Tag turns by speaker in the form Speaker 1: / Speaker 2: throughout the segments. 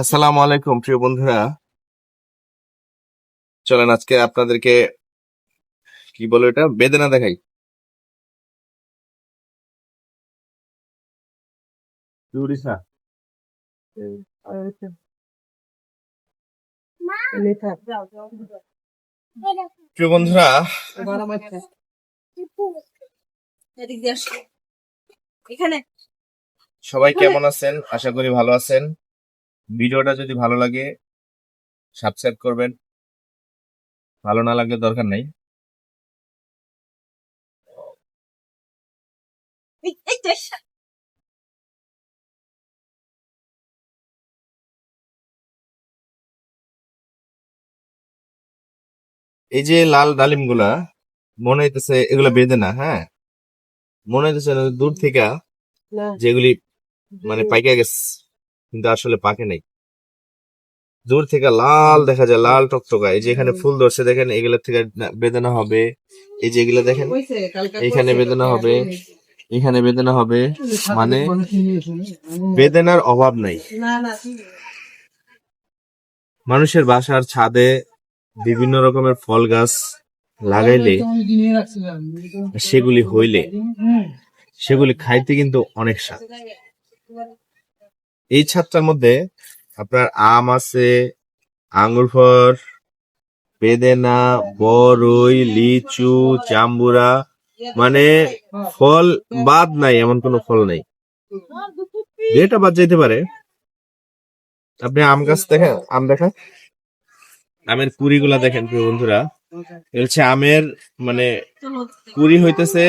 Speaker 1: আসসালামু আলাইকুম প্রিয় বন্ধুরা। চলেন আজকে আপনাদেরকে কি বলো এটা বেদনা দেখাই। প্রিয় বন্ধুরা
Speaker 2: এখানে
Speaker 1: সবাই কেমন আছেন? আশা করি ভালো আছেন। ভিডিওটা যদি ভালো লাগে সাবস্ক্রাইব করবেন। ভালো না লাগলে দরকার নাই।
Speaker 2: এই
Speaker 1: যে লাল ডালিমগুলা মনে হইতেছে এগুলা বেঁধে না হ্যাঁ? মনে হইতেছে দূর থেকে যেগুলি মানে পাইকা গেছে। কিন্তু আসলে পাকে নাই। দূর থেকে লাল দেখা যায় লাল টকটকা। এই যে এখানে ফুল ধরছে দেখেন এগুলো থেকে বেদনা হবে। এই যে এগুলো দেখেন এখানে বেদনা হবে এখানে বেদনা হবে মানে বেদনার অভাব নাই। মানুষের বাসার ছাদে বিভিন্ন রকমের ফল গাছ লাগাইলে সেগুলি হইলে সেগুলি খাইতে কিন্তু অনেক স্বাদ। এই ছাদটার মধ্যে আপনার আম আছে আঙ্গুর ফল, বেদেনা, বরই, লিচু, জাম্বুরা মানে ফল বাদ নাই, এমন কোনো ফল নাই। যেটা বাদ যাইতে পারে। আপনি আম গাছ দেখেন, আম দেখেন। আমের কুড়িগুলা দেখেন, প্রিয় বন্ধুরা। হচ্ছে আমের মানে কুড়ি হইতেছে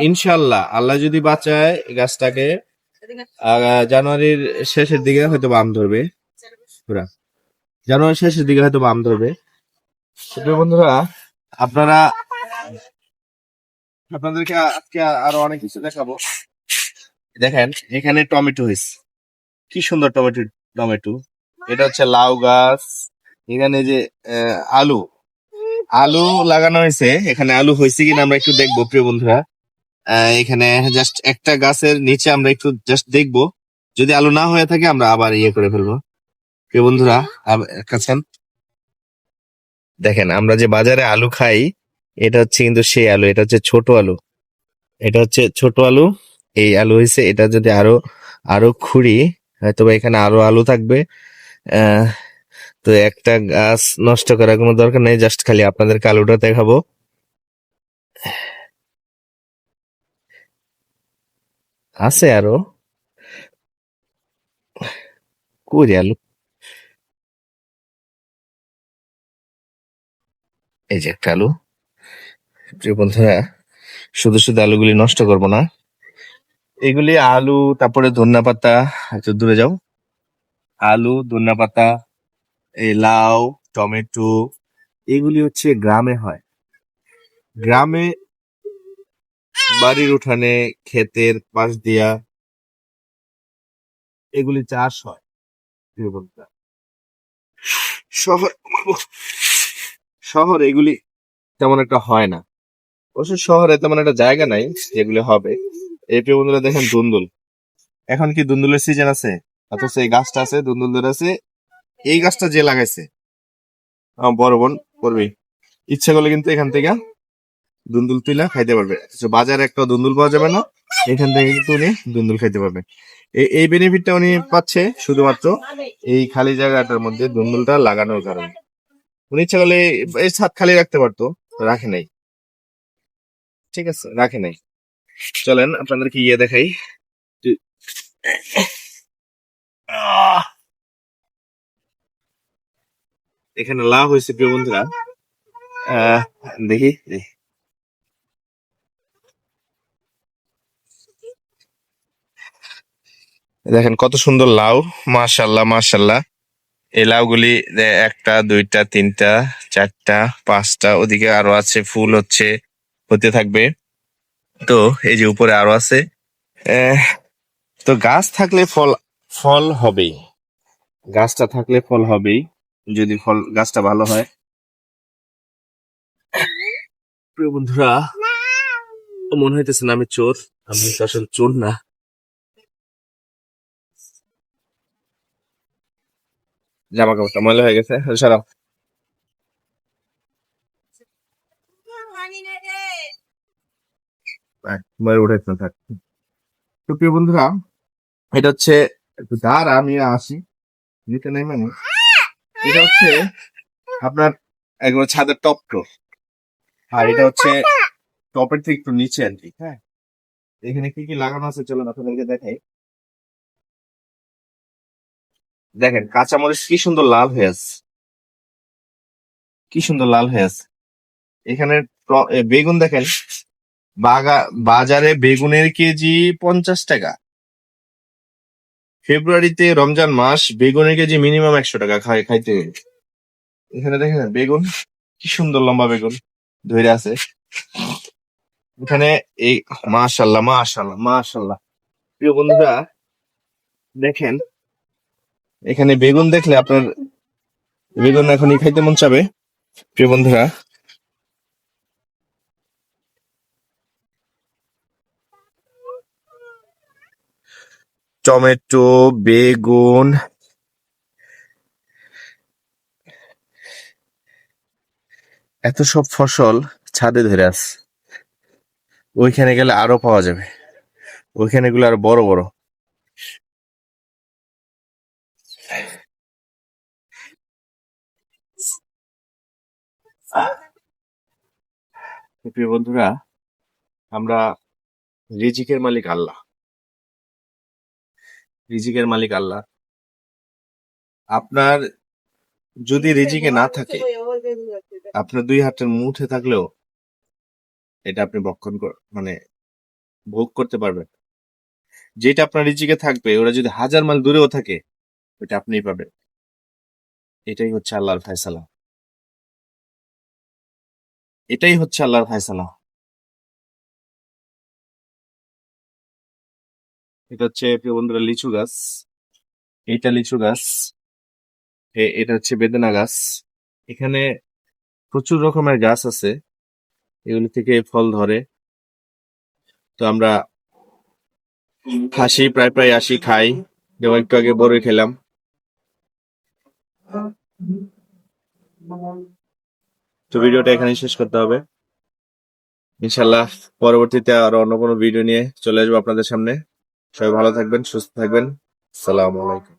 Speaker 1: ইনশাল্লাহ আল্লাহ যদি বাঁচায় গাছটাকে জানুয়ারির শেষের দিকে হয়তো বাম ধরবে। জানুয়ারির শেষের দিকে হয়তো বাম ধরবে। বন্ধুরা, আপনারা, আপনাদেরকে আজকে আরও অনেক কিছু দেখাবো। দেখেন, এখানে টমেটো হয়েছে। কি সুন্দর টমেটো টমেটো। এটা হচ্ছে লাউ গাছ। এখানে যে আলু। আলু লাগানো হয়েছে। এখানে আলু হয়েছে কিনা আমরা একটু দেখব, প্রিয় বন্ধুরা। এখানে জাস্ট একটা গাছের নিচে আমরা একটু জাস্ট দেখব। যদি আলু না হয়ে থাকে, আমরা আবার ইয়ে করে ফেলব। প্রিয় বন্ধুরা কাছেন দেখেন, আমরা যে বাজারে আলু খাই, এটা হচ্ছে কিন্তু সেই আলু, এটা হচ্ছে ছোট আলু। এটা হচ্ছে ছোট আলু, এই আলু হয়েছে এটা যদি আরও আরও খুঁড়ি হয়তো এখানে আরও আলু থাকবে। তো একটা গাছ নষ্ট করার কোনো দরকার নেই জাস্ট খালি আপনাদেরকে আলুটা দেখাবো। আছে আরও। কই আলু? এই যে একটা আলু। প্রিয় বন্ধুরা, শুধু শুধু আলুগুলি নষ্ট করব না। এগুলি আলু, তারপরে ধনিয়া পাতা, একটু দূরে যাও। আলু, ধনিয়া পাতা, এই লাউ, টমেটো, এগুলি হচ্ছে গ্রামে হয়। গ্রামে বাড়ির উঠানে, ক্ষেতের পাশ দিয়া এগুলি চাষ হয় শহর শহর এগুলি তেমন একটা হয় না। অবশ্য শহরে তেমন একটা জায়গা নাই যেগুলি হবে। এই বন্ধুরা, দেখেন দুন্দুল। এখন কি দুন্দুলের সিজন আছে? অথচ এই গাছটা আছে দুন্দুল ধরে আছে। এই গাছটা যে লাগাইছে বড় বোন করবে ইচ্ছা করলে কিন্তু এখান থেকে দুন্দুল তুইলা খাইতে পারবে। অথচ বাজারে একটা দুন্দুল পাওয়া যাবে না, এখান থেকে কিন্তু উনি দুন্দুল খাইতে পারবে। এই বেনিফিটটা উনি পাচ্ছে শুধুমাত্র এই খালি জায়গাটার মধ্যে দুন্দুলটা লাগানোর কারণে। উনি ইচ্ছা করলে এই ছাদ খালি রাখতে পারতো, রাখে নাই। ঠিক আছে, রাখে নাই। চলেন, আপনাদেরকে ইয়ে দেখাই! এখানে লাভ হয়েছে প্রিয় বন্ধুরা। দেখি দেখি। দেখেন কত সুন্দর লাউ। মাশাল্লাহ মাশাল্লাহ এই লাউগুলি একটা, দুইটা, তিনটা, চারটা, পাঁচটা, ওদিকে আরও আছে, ফুল হচ্ছে, হতে থাকবে। তো এই যে উপরে আরও আছে তো গাছ থাকলে ফল ফল হবেই। গাছটা থাকলে ফল হবেই, যদি ফল, গাছটা ভালো হয়। প্রিয় বন্ধুরা, মনে হইতেছে না আমি চোর, আমি তো আসলে চোর না। জামা কাপড়টা, ময়লা হয়ে গেছে। সরাও। ময়লা উঠেছে, থাক। তো প্রিয় বন্ধুরা, এটা হচ্ছে একটু দাঁড়া, আমি আসি। নিতে নেই মানে। এটা হচ্ছে আপনার একবার ছাদের টপ টপ আর এটা হচ্ছে টপের থেকে একটু নিচে আর কি হ্যাঁ। এখানে কি কি লাগানো আছে, চলুন আপনাদেরকে দেখাই। দেখেন, কাঁচামরিচ কি সুন্দর লাল হয়ে আছে। কি সুন্দর লাল হয়ে আছে। এখানে বেগুন দেখেন, বাগা, বাজারে বেগুনের কেজি পঞ্চাশ টাকা। ফেব্রুয়ারিতে রমজান মাস, বেগুনের কেজি মিনিমাম একশো টাকা খাই খাইতে এখানে দেখেন, বেগুন, কি সুন্দর লম্বা বেগুন ধরে আছে। এখানে এই, মাশাল্লাহ মাশাল্লাহ মাশাল্লাহ। প্রিয় বন্ধুরা, দেখেন এখানে বেগুন দেখলে আপনার বেগুন এখনই খাইতে মন চাবে, প্রিয় বন্ধুরা। টমেটো, বেগুন। এত সব ফসল ছাদে ধরে আছে ওইখানে গেলে আরও পাওয়া যাবে। ওইখানে গুলো আরও বড় বড়। প্রিয় বন্ধুরা, আমরা রিজিকের মালিক আল্লাহ। রিজিকের মালিক আল্লাহ। আপনার যদি রিজিকে না থাকে, আপনার দুই হাতের মুঠে থাকলেও এটা আপনি বক্ষণ মানে ভোগ করতে পারবেন। যেটা আপনার রিজিকে থাকবে, ওরা যদি হাজার মাইল দূরেও থাকে ওটা আপনিই পাবেন। এটাই হচ্ছে আল্লাহর ফয়সালা। এটাই হচ্ছে আল্লাহর ফয়সালা। এটা হচ্ছে, প্রিয় বন্ধুরা, লিচু গাছ। এইটা লিচু গাছ। এটা হচ্ছে বেদানা গাছ। এখানে প্রচুর রকমের গাছ আছে। এগুলি থেকে ফল ধরে। তো আমরা হাসি প্রায় প্রায় আসি, খাই। যেমন একটু আগে বড়ই খেলাম। তো ভিডিওটা এখানে শেষ করতে হবে। ইনশাল্লাহ পরবর্তীতে আরও অন্য কোনো ভিডিও নিয়ে চলে আসব আপনাদের সামনে। সবাই ভালো থাকবেন, সুস্থ থাকবেন। সালাম আলাইকুম।